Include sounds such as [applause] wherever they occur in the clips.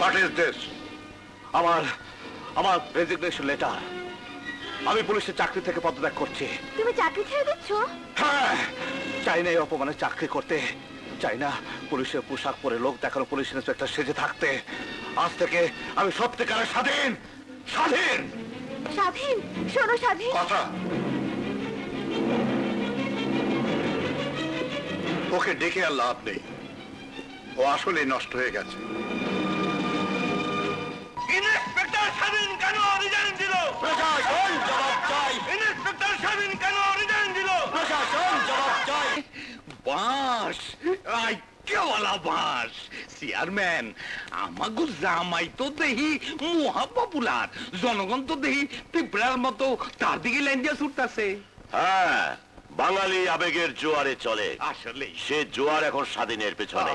What is this আমার আমার resignation letter আমি পুলিশের চাকরি থেকে পদত্যাগ করছি। তুমি চাকরি ছেড়ে দিচ্ছ? হ্যাঁ চাই না এই অপমানে চাকরি করতে। চাই না পুলিশের পোশাক পরে লোক দেখানো পুলিশ ইন্সপেক্টর সেজে থাকতে। আজ থেকে আমি সত্যিকারের স্বাধীন স্বাধীন। স্বাধীন? শোনো স্বাধীন। কথা। ওকে ডেকে আর লাভ নেই। ও আসলে নষ্ট হয়ে গেছে। স্বাধীন কেন রিজাইন দিল? প্রশাসন জবাব চাই। ইন্সপেক্টর স্বাধীন কেন রিজাইন দিল? প্রশাসন জবাব চাই। বাঁশ আই কেওয়ালা বাঁশ চেয়ারম্যান আমাগো জামাই তো দেহি মহা পপুলার জনগণ তো দেহি পিঁপড়ার মতো তার দিকে দিয়ে ছুটতাছে। হ্যাঁ বাঙালি আবেগের জোয়ারে চলে। আসলে সে জোয়ার এখন স্বাধীনের পেছনে।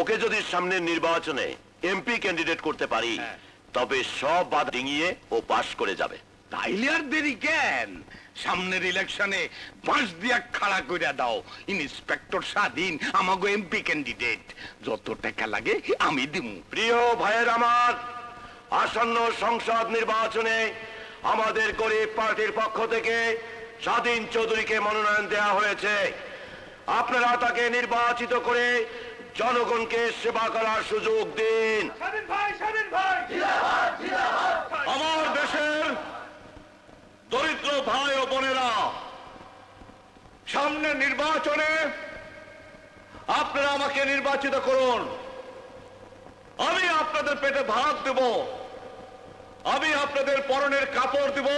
ওকে যদি সামনের নির্বাচনে এমপি ক্যান্ডিডেট করতে পারি হ্যাঁ। তবে সব বাদ ডিঙিয়ে ও পাশ করে যাবে। তাইলে আর দেরি কেন? সামনের ইলেকশনে বাঁশ দিয়া খাড়া কইরা দাও। ইন্সপেক্টর স্বাধীন আমাগো এমপি ক্যান্ডিডেট যত টাকা লাগে আমি দিমু। প্রিয় ভাইয়ের আমার আসন্ন সংসদ নির্বাচনে আমাদের গরিব পার্টির পক্ষ থেকে স্বাধীন চৌধুরীকে মনোনয়ন দেওয়া হয়েছে। আপনারা তাকে নির্বাচিত করে জনগণকে সেবা করার সুযোগ দিন। আমার দেশের দরিদ্র ভাই ও বোনেরা সামনে নির্বাচনে আপনারা আমাকে নির্বাচিত করুন। আমি আপনাদের পেটে ভাত দেব আমি আপনাদের পরনের কাপড় দেব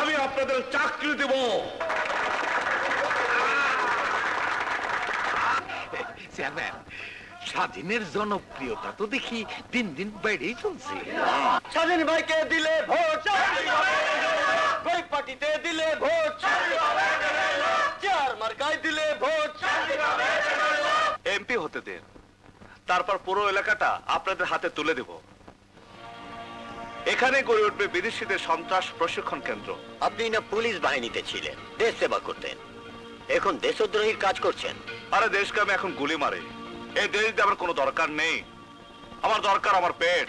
আমি আপনাদের চাকরি দেব। চেয়ারম্যান স্বাধীনের জনপ্রিয়তা তো দেখি দিন দিন বেড়েই চলছে। স্বাধীন ভাইকে দিলে ভোট ওই পার্টিতে দিলে ভোট চার মার্কায় দিলে ভোট। এমপি হতে দেন তারপর পুরো এলাকাটা আপনাদের হাতে তুলে দেব। এখানে গড়ে উঠবে বিদেশিদের সন্ত্রাস প্রশিক্ষণ কেন্দ্র। আপনি না পুলিশ বাহিনীতে ছিলেন দেশ সেবা করতেন। এখন দেশদ্রোহীর কাজ করছেন। আরে দেশকে আমি এখন গুলি মারি। এই দিয়ে আমার কোনো দরকার নেই। আমার দরকার আমার পেট।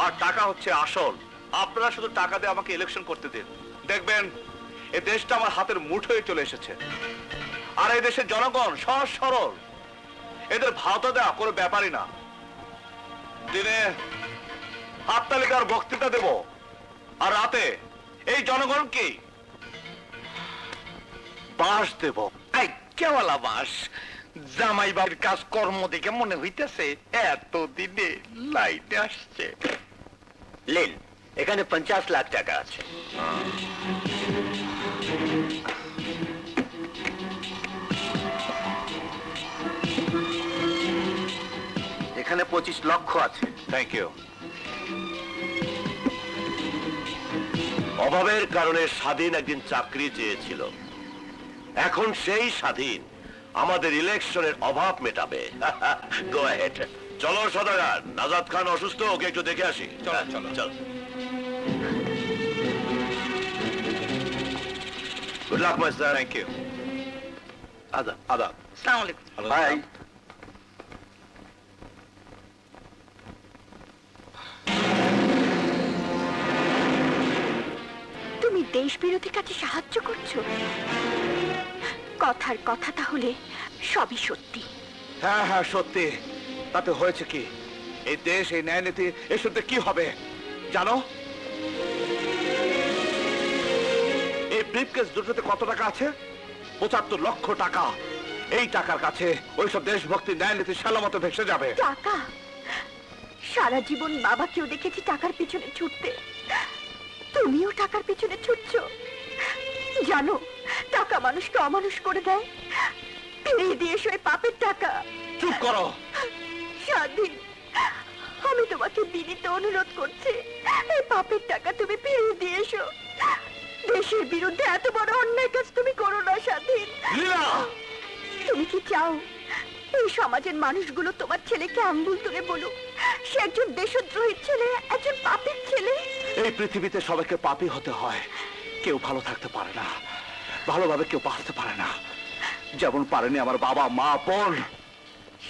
আর টাকা হচ্ছে আসল। আপনারা শুধু টাকা দিয়ে আমাকে ইলেকশন করতে দিন। দেখবেন দেশটা আমার হাতের চলে এসেছে। আর এই দেশের জনগণ সহজ সরল। এদের দেওয়া কোনো ব্যাপারই না। দিনে হাত তালিকার বক্তৃতা দেব। আর রাতে এই জনগণকে বাস দেব। কেওয়ালা বাস। জামাই বাড়ির কাজ কর্ম দেখে মনে হইতেছে এত দিনে লাইটে আসছে। লিন, এখানে পঞ্চাশ লাখ টাকা আছে। এখানে পঁচিশ লক্ষ আছে। থ্যাংক ইউ অভাবের কারণে স্বাধীন একদিন চাকরি চেয়েছিল। এখন সেই স্বাধীন। আমাদের ইলেকশনের অভাব মেটাবে। [laughs] গো হেড চলো সদাগার। নাজাদ খান অসুস্থ ওকে একটু দেখে আসি। চলো, চলো। চল। Good luck my sir thank you আদাব আদাব আসসালামু আলাইকুম বাই তুমি দেশ বিরোধী কাজে সাহায্য করছ? কথার কথা তাহলে সবই সত্যি। হ্যাঁ হ্যাঁ সত্যি। তাতে হয়েছে কি? এই দেশ এই ন্যায় নীতি এসবতে কি হবে? জানো? এই ব্রিফকেস দুটোতে কত টাকা আছে? পঁচাত্তর লক্ষ টাকা। এই টাকার কাছে ওইসব দেশভক্তি ন্যায় নীতি সালামতো ভেসে যাবে। টাকা? সারা জীবন বাবাকেও দেখেছি টাকার পিছনে ছুটতে। তুমিও টাকার পিছনে ছুটছো। জানো টাকা মানুষকে অমানুষ করে দেয়? ফিরিয়ে দিয়ে এই পাপের টাকা। চুপ করো। স্বাধীন আমি তোমাকে বিনীত অনুরোধ করছি এই পাপের টাকা তুমি ফিরিয়ে দিয়ে এসো। দেশের বিরুদ্ধে এত বড় অন্যায় কাজ তুমি করো না স্বাধীন। তুমি কি চাও? এই সমাজের মানুষগুলো তোমার ছেলেকে আঙ্গুল তুলে বলুক সে একজন দেশদ্রোহীর ছেলে একজন পাপের ছেলে। এই পৃথিবীতে সবাইকে পাপী হতে হয় কেউ ভালো থাকতে পারে না। ভালোভাবে কেউ বাঁচতে পারে না। যেমন পারেনি আমার বাবা মা বোন।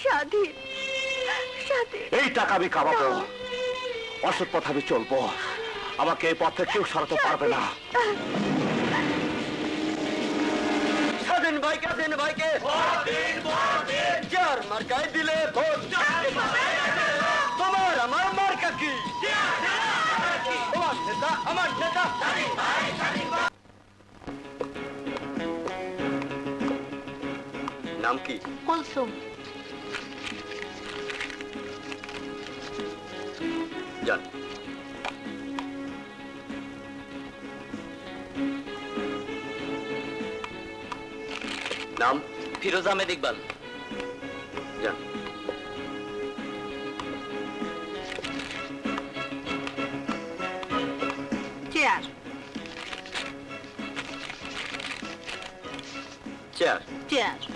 স্বাধীন স্বাধীন এই টাকা আমি কামাবো। অসৎ পথ আমি চলবো। আমাকে এই পথে কেউ সরাতে পারবে না। স্বাধীন ভাইকে স্বাধীন ভাইকে যার মার্কায় দিলে তোমার আমার মার্কা কি? তোমার নেতা আমার নেতা। নাম কি? কুলসুম। জান নাম? ফিরোজ আহমেদ ইকবাল। যান। চেয়ার। চেয়ার। চেয়ার।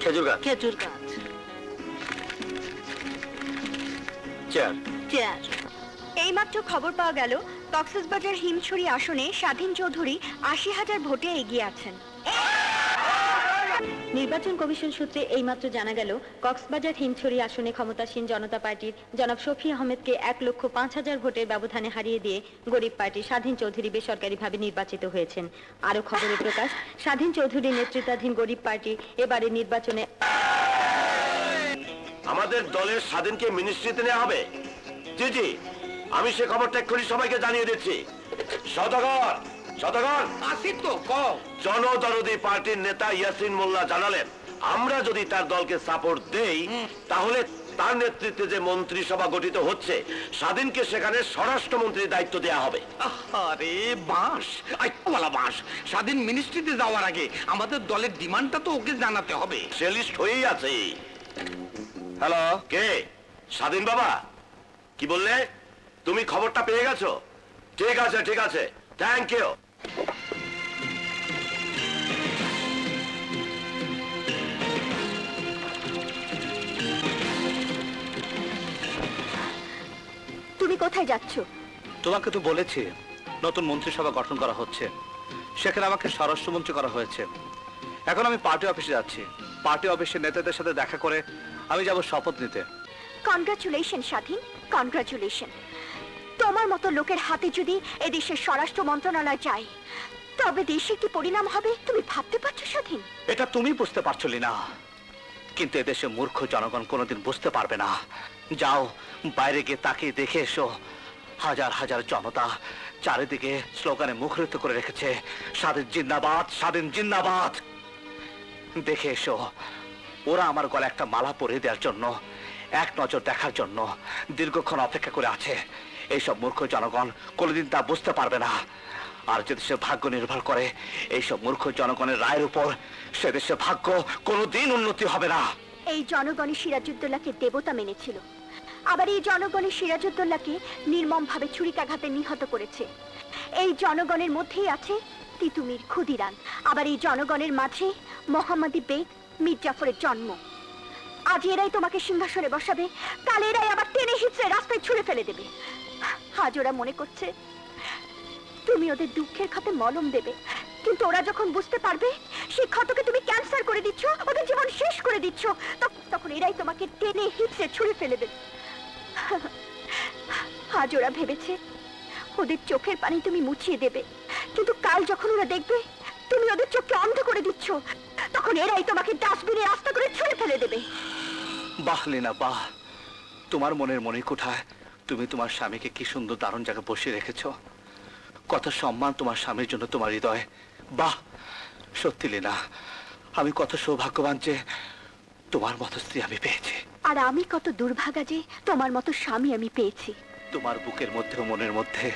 খেজুর গাছ। খেজুর গাছ। চেয়ার। চেয়ার। এইমাত্র খবর পাওয়া গেল কক্সবাজার হিমছড়ি আসনে স্বাধীন চৌধুরী আশি হাজার ভোটে এগিয়ে আছেন। নির্বাচন কমিশন সূত্রে এইমাত্র জানা গেল, কক্সবাজার হিমছড়ি আসনে ক্ষমতাসীন জনতা পার্টির জনাব শফি আহমেদকে এক লক্ষ পাঁচ হাজার ভোটের ব্যবধানে হারিয়ে দিয়ে গরিব পার্টি স্বাধীন চৌধুরী বেসরকারিভাবে নির্বাচিত হয়েছেন। আরও খবরে প্রকাশ, স্বাধীন চৌধুরী নেতৃত্বাধীন গরিব পার্টি এবারে নির্বাচনে আমাদের দলের স্বাধীনকে মিনিস্ট্রিতে নেওয়া হবে। জি জি, আমি সে খবরটা এক্ষুনি সবাইকে জানিয়ে দিচ্ছি। সদাগর আসি তো জনদরদি পার্টির নেতা ইয়াসিন মোল্লা জানালেন আমরা যদি তার দলকে সাপোর্ট দেই তাহলে তার নেতৃত্বে যে মন্ত্রিসভা গঠিত হচ্ছে স্বাধীনকে সেখানে স্বরাষ্ট্রমন্ত্রীর দায়িত্ব দেওয়া হবে। আরে আইওয়ালা বাঁশ। স্বাধীন মিনিস্ট্রিতে যাওয়ার আগে আমাদের দলের ডিমান্ডটা তো ওকে জানাতে হবে। সে লিস্ট হয়েই আছে। হ্যালো কে? স্বাধীন বাবা? কি বললে? তুমি খবরটা পেয়ে গেছো? ঠিক আছে ঠিক আছে। থ্যাংক ইউ কোথায় যাচ্ছ? তোমাকে তো বলেছি নতুন মন্ত্রিসভা গঠন করা হচ্ছে। সেখানে আমাকে স্বরাষ্ট্রমন্ত্রী করা হয়েছে। এখন আমি পার্টি অফিসে যাচ্ছি। পার্টি অফিসের নেতাদের সাথে দেখা করে আমি যাব শপথ নিতে। কনগ্রাচুলেশন স্বাধীন। কনগ্রাচুলেশন তোমার মতো লোকের হাতে যদি এদেশের স্বরাষ্ট্র মন্ত্রণালয় যায় তবে দেশে কি পরিণাম হবে? তুমি ভাবতে পারছ স্বাধীন? এটা তুমি বুঝতে পারছ না কিন্তু এদেশে মূর্খ জনগণ কোনোদিন বুঝতে পারবে না। যাও, বাইরে গিয়ে তাকিয়ে দেখে এসো। হাজার হাজার জনতা চারিদিকে স্লোগানে মুখরিত করে রেখেছে, স্বাধীন জিন্দাবাদ স্বাধীন জিন্দাবাদ। দেখে এসো, ওরা আমার গলা একটা মালা পরিয়ে দেওয়ার জন্য, এক নজর দেখার জন্য দীর্ঘক্ষণ অপেক্ষা করে আছে। এইসব মূর্খ জনগণ কোনোদিন তা বুঝতে পারবে না। আর যে দেশের ভাগ্য নির্ভর করে, এইসব মূর্খ জনগণের রায়ের উপর সে দেশের ভাগ্য কোনোদিন উন্নতি হবে না। এই জনগণই সিরাজউদ্দৌলাকে দেবতা মেনেছিল। আবার এই জনগণই সিরাজউদ্দৌলাকে নির্মমভাবে ছুরিকাঘাতে নিহত করেছে। এই জনগণের মধ্যেই আছে তিতুমির ক্ষুদিরান আবার এই জনগণের মাঝে মোহাম্মদী বেগ মীর জাফরের জন্ম। আজ এরাই তোমাকে সিংহাসনে বসাবে, কাল এরাই আবার টেনে হিচড়ে রাস্তায় ছুঁড়ে ফেলে দেবে। আজ ওরা মনে করছে তুমি ওদের দুঃখের খাতে মলম দেবে, কিন্তু ওরা যখন বুঝতে পারবে সেই ক্ষতকে তুমি ক্যান্সার করে দিচ্ছ, ওদের জীবন শেষ করে দিচ্ছ তখন এরাই তোমাকে টেনে হিচড়ে ছুঁড়ে ফেলে দেবে। আজ ওরা ভেবেছে ওদের চোখের পানি তুমি মুছিয়ে দেবে। কিন্তু কাল যখন ওরা দেখবে তুমি ওদের চোখকে অন্ধ করে দিচ্ছ, তখন এরাই তোমাকে ডাস্টবিনে রাস্তা করে ছুঁড়ে ফেলে দেবে। বাহ, লীনা, বাহ। তোমার মনের মনে কোঠায় তুমি তোমার স্বামীকে কি সুন্দর দারুণ জায়গায় বসিয়ে রেখেছ? কত সম্মান তোমার স্বামীর জন্য তোমার হৃদয়। বাহ, সত্যি, লীনা, আমি কত সৌভাগ্যবান যে তোমার মতো স্ত্রী আমি পেয়েছি। আর আমি কত দুর্ভাগা যে তোমার মতো স্বামী আমি পেয়েছি। তোমার বুকের মধ্যে মনের মধ্যে